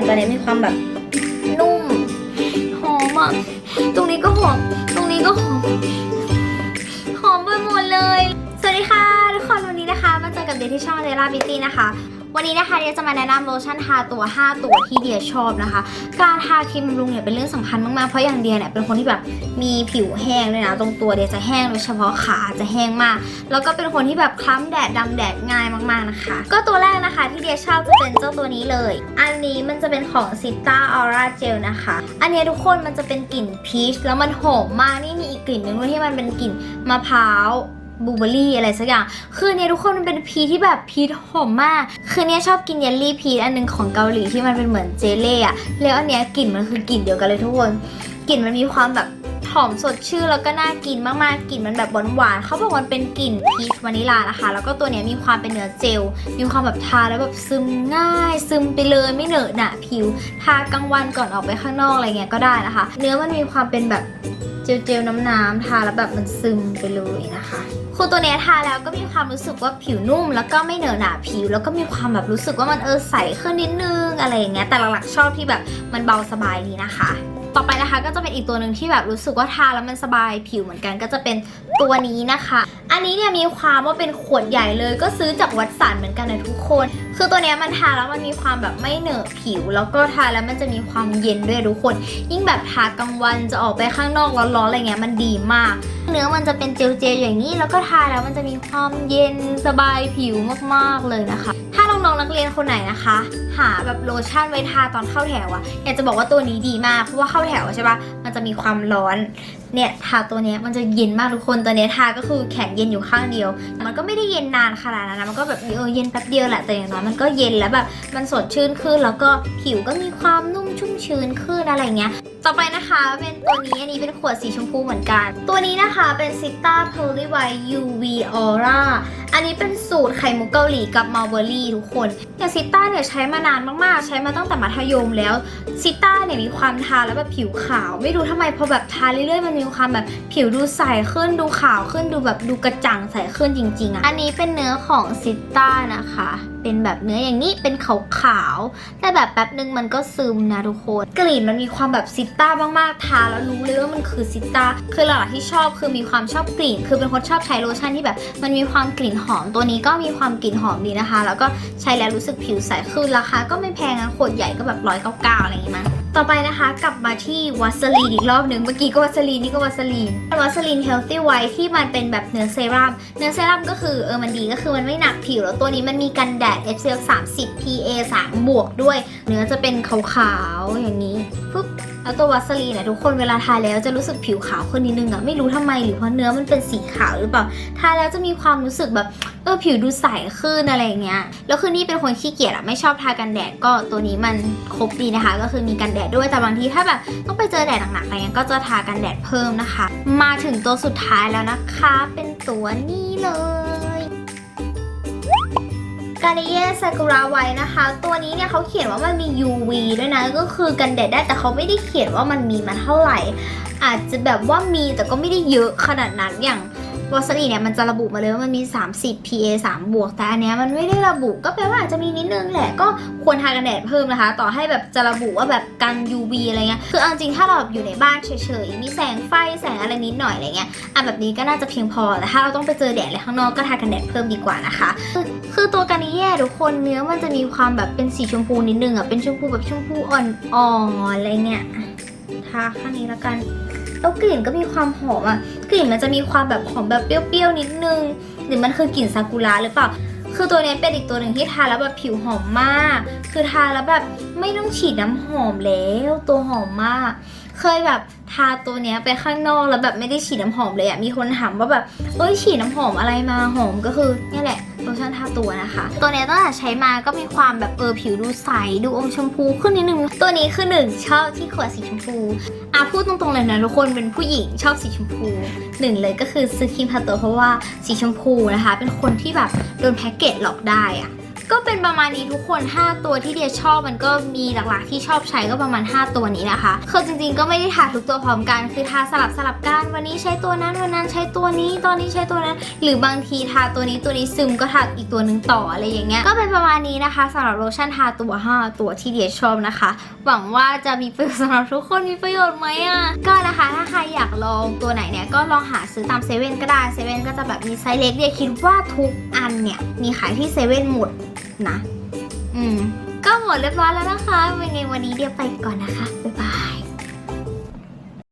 นตัวนี้มีความแบบนุ่มหอมอะตรงนี้ก็หอม ตรงนี้ก็หอม หอมไปหมดเลย สวัสดีค่ะ ทุกคนวันนี้นะคะ มาเจอกับเดทที่ช่องเดล่าบิตี้นะคะ วันนี้นะคะเดียจะมาแนะนำโลชั่นทาตัว 5 ตัวที่เดียชอบนะคะ การทาครีมบำรุงเนี่ยเป็นเรื่องสำคัญมากๆ เพราะอย่างเดียเนี่ยเป็นคนที่แบบมีผิวแห้งด้วยนะตรงตัวเดียจะแห้งโดยเฉพาะขาจะแห้งมาก แล้วก็เป็นคนที่แบบคล้ำแดดดำแดดง่ายมากๆนะคะ ก็ตัวแรกนะคะที่เดียชอบจะเป็นเจ้าตัวนี้เลย อันนี้มันจะเป็นของ s i t a Aura Gel นะคะ อันนี้ทุกคนมันจะเป็นกลิ่นพีชแล้วมันหอมมากนี่มีอีกกลิ่นหนึ่งด้วยที่มันเป็นกลิ่นมะพร้าว บลูเบอรี่อะไรสักอย่าง คือเนี่ยทุกคนมันเป็นพีที่แบบพีทหอมมาก คือเนี่ยชอบกินเยลลี่พีทอันหนึงของเกาหลีที่มันเป็นเหมือนเจเล่อะแล้วอันเนี้ยกลิ่นมันคือกลิ่นเดียวกันเลยทุกคน กลิ่นมันมีความแบบ หอมสดชื่นแล้วก็น่ากินมากๆกลิ่นมันแบบหวานๆเขาบอกมันเป็นกลิ่นพีชวานิลานะคะ แล้วก็ตัวเนี้ยมีความเป็นเนื้อเจล มีความแบบทาแล้วแบบซึมง่าย ซึมไปเลยไม่เหนอะหนะผิว ทากลางวันก่อนออกไปข้างนอกอะไรเงี้ยก็ได้นะคะ เนื้อมันมีความเป็นแบบเจลๆน้ำๆทาแล้วแบบมันซึมไปเลยนะคะคือตัวเนี้ยทาแล้วก็มีความรู้สึกว่าผิวนุ่ม แล้วก็ไม่เหนอะหนาผิว แล้วก็มีความแบบรู้สึกว่ามันเออใสขึ้นนิดนึงอะไรอย่างเงี้ยแต่หลักๆชอบที่แบบมันเบาสบายดีนะคะ ไปนะคะก็จะเป็นอีกตัวหนึ่งที่แบบรู้สึกว่าทาแล้วมันสบายผิวเหมือนกันก็จะเป็นตัวนี้นะคะ อันนี้เนี่ยมีความว่าเป็นขวดใหญ่เลย ก็ซื้อจากวัดสันเหมือนกันนะทุกคน คือตัวเนี้ยมันทาแล้วมันมีความแบบไม่เหนอะผิว แล้วก็ทาแล้วมันจะมีความเย็นด้วยทุกคน ยิ่งแบบทากลางวันจะออกไปข้างนอกร้อนๆอะไรเงี้ยมันดีมากเนื้อมันจะเป็นเจลๆอย่างนี้ แล้วก็ทาแล้วมันจะมีความเย็นสบายผิวมากๆเลยนะคะ ถ้าน้องๆนักเรียนคนไหนนะคะ หาแบบโลชั่นไว้ทาตอนเข้าแถวอะอยากจะบอกว่าตัวนี้ดีมากเพราะว่าเข้าแถวใช่ปะมันจะมีความร้อนเนี่ยทาตัวนี้มันจะเย็นมากทุกคนตัวนี้ทาก็คือแขนเย็นอยู่ข้างเดียว มันก็ไม่ได้เย็นนานขนาดนั้นนะมันก็แบบเออเย็นแป๊บเดียวแหละแต่อย่างน้อยมันก็เย็นแล้วแบบมันสดชื่นขึ้นแล้วก็ผิวก็มีความนุ่ม ชุ่มชื้นขึ้นอะไรเงี้ย ต่อไปนะคะเป็นตัวนี้อันนี้เป็นขวดสีชมพูเหมือนกัน ตัวนี้นะคะเป็น s i t a Pearly w i UV Aura อันนี้เป็นสูตรไข่มุกเกาหลีกับมัลเบอรี่ทุกคนอย่างซิต้าเนี่ยใช้มานานมากๆ ใช้มาตั้งแต่มัธยมแล้วซิต้าเนี่ยมีความทาแล้วแบบผิวขาว ไม่รู้ทำไมพอแบบทาเรื่อยๆมันมีความแบบผิวดูใสขึ้นดูขาวขึ้นดูแบบดูกระจ่างใสขึ้นจริงๆอะอันนี้เป็นเนื้อของซิต้านะคะ เป็นแบบเนื้ออย่างนี้เป็นขาวๆแต่แบบแป๊บนึงมันก็ซึมนะทุกคน กลิ่นมันมีความแบบซิต้ามากๆทาแล้วรู้เลยว่ามันคือซิต้าคือหลักๆที่ชอบคือมีความชอบกลิ่น คือเป็นคนชอบใช้โลชั่นที่แบบ มันมีความกลิ่นหอมตัวนี้ก็มีความกลิ่นหอมดีนะคะ แล้วก็ใช้แล้วรู้สึกผิวใสขึ้นราคาก็ไม่แพงนะขวดใหญ่ก็แบบร้อยเก้าเก้าอะไรอย่างงี้มั้ง ต่อไปนะคะกลับมาที่วัสลีนอีกรอบหนึ่งเมื่อกี้ก็วัสลีนนี่ก็วัสลีนวัสลีนเฮลตี้ไวท์ที่มันเป็นแบบเนื้อเซรั่มเนื้อเซรั่มก็คือเออมันดีก็คือมันไม่หนักผิวแล้วตัวนี้มันมีกันแดด SPF 30 PA 3บวกด้วย เนื้อจะเป็นขาวๆอย่างนี้ปุ๊บ แล้วตัววัสลีนเนี่ยทุกคนเวลาทาแล้วจะรู้สึกผิวขาวขึ้นนิดนึงอะไม่รู้ทำไมหรือเพราะเนื้อมันเป็นสีขาวหรือเปล่าทาแล้วจะมีความรู้สึกแบบเออผิวดูใสขึ้นอะไรเงี้ยแล้วคือนี่เป็นคนขี้เกียจอะไม่ชอบทากันแดดก็ตัวนี้มันครบดีนะคะ ก็คือมีกันแดดด้วยแต่บางทีถ้าแบบต้องไปเจอแดดหนักๆอะไรเงี้ยก็จะทากันแดดเพิ่มนะคะ มาถึงตัวสุดท้ายแล้วนะคะ เป็นตัวนี้เลย กาเนเย่ซากุระไว้นะคะ ตัวนี้เนี่ยเขาเขียนว่ามันมี UV ด้วยนะ ก็คือกันแดดได้แต่เขาไม่ได้เขียนว่ามันมีมาเท่าไหร่ อาจจะแบบว่ามีแต่ก็ไม่ได้เยอะขนาดนั้นอย่าง วอสลีเนี่ยมันจะระบุมาเลยว่ามันมี 30 PA 3 บวก แต่อันเนี้ยมันไม่ได้ระบุก็แปลว่าอาจจะมีนิดนึงแหละ ก็ควรทากันแดดเพิ่มนะคะ ต่อให้แบบจะระบุว่าแบบกัน UV อะไรเงี้ย คือเอาจริงถ้าเราแบบอยู่ในบ้านเฉยๆ มีแสงไฟแสงอะไรนิดหน่อยอะไรเงี้ย อะแบบนี้ก็น่าจะเพียงพอ แต่ถ้าเราต้องไปเจอแดดอะไรข้างนอกก็ทากันแดดเพิ่มดีกว่านะคะ คือคือตัวกันนี้แย่ทุกคน เนื้อมันจะมีความแบบเป็นสีชมพูนิดนึงอะ เป็นชมพูแบบชมพูอ่อนๆอะไรเงี้ย ทาข้างนี้แล้วกัน แล้วกลิ่นก็มีความหอมอะกลิ่นมันจะมีความแบบหอมแบบเปรี้ยวๆนิดนึง หรือมันคือกลิ่นซากุระหรือเปล่าคือตัวนี้เป็นอีกตัวหนึ่งที่ทาแล้วแบบผิวหอมมาก คือทาแล้วแบบไม่ต้องฉีดน้ำหอมแล้ว ตัวหอมมาก เคยแบบทาตัวเนี้ยไปข้างนอกแล้วแบบไม่ได้ฉีดน้ำหอมเลยอะมีคนถามว่าแบบเอ้ยฉีดน้ำหอมอะไรมาหอมก็คือเนี่ยแหละโลชั่นทาตัวนะคะ ตัวนี้ตั้งแต่ใช้มาก็มีความแบบเออผิวดูใสดูอมชมพูขึ้นนิดนึง ตัวนี้คือหนึ่งชอบที่ขวดสีชมพู อะพูดตรงๆเลยนะทุกคนเป็นผู้หญิงชอบสีชมพูหนึ่งเลยก็คือซื้อครีมทาตัวเพราะว่าสีชมพูนะคะ เป็นคนที่แบบโดนแพ็กเกจหลอกได้อะ ก็เป็นประมาณนี้ทุกคน 5 ตัวที่เดียชอบมันก็มีหลักๆ ที่ชอบใช้ก็ประมาณ 5 ตัวนี้นะคะคือจริงๆ ก็ไม่ได้ทาทุกตัวพร้อมกัน คือทาสลับสลับกัน วันนี้ใช้ตัวนั้นวันนั้นใช้ตัวนี้ ตอนนี้ใช้ตัวนั้น หรือบางทีทาตัวนี้ตัวนี้ซึมก็ทาอีกตัวหนึ่งต่ออะไรอย่างเงี้ย ก็เป็นประมาณนี้นะคะสำหรับโลชั่นทาตัว 5 ตัวที่เดียชอบนะคะ หวังว่าจะมีประโยชน์สำหรับทุกคนมีประโยชน์ไหมอะ ก็นะคะถ้าใครอยากลองตัวไหนเนี่ยก็ลองหาซื้อตามเซเว่นก็ได้เซเว่นก็จะแบบมีไซส์เล็กเดียคิดว่าทุกอันเนี่ยมีขายที่เซเว่นหมด นะ อืม ก็หมดเรียบร้อยแล้วนะคะเป็นไงวันนี้เดียวไปก่อนนะคะ บ๊ายบาย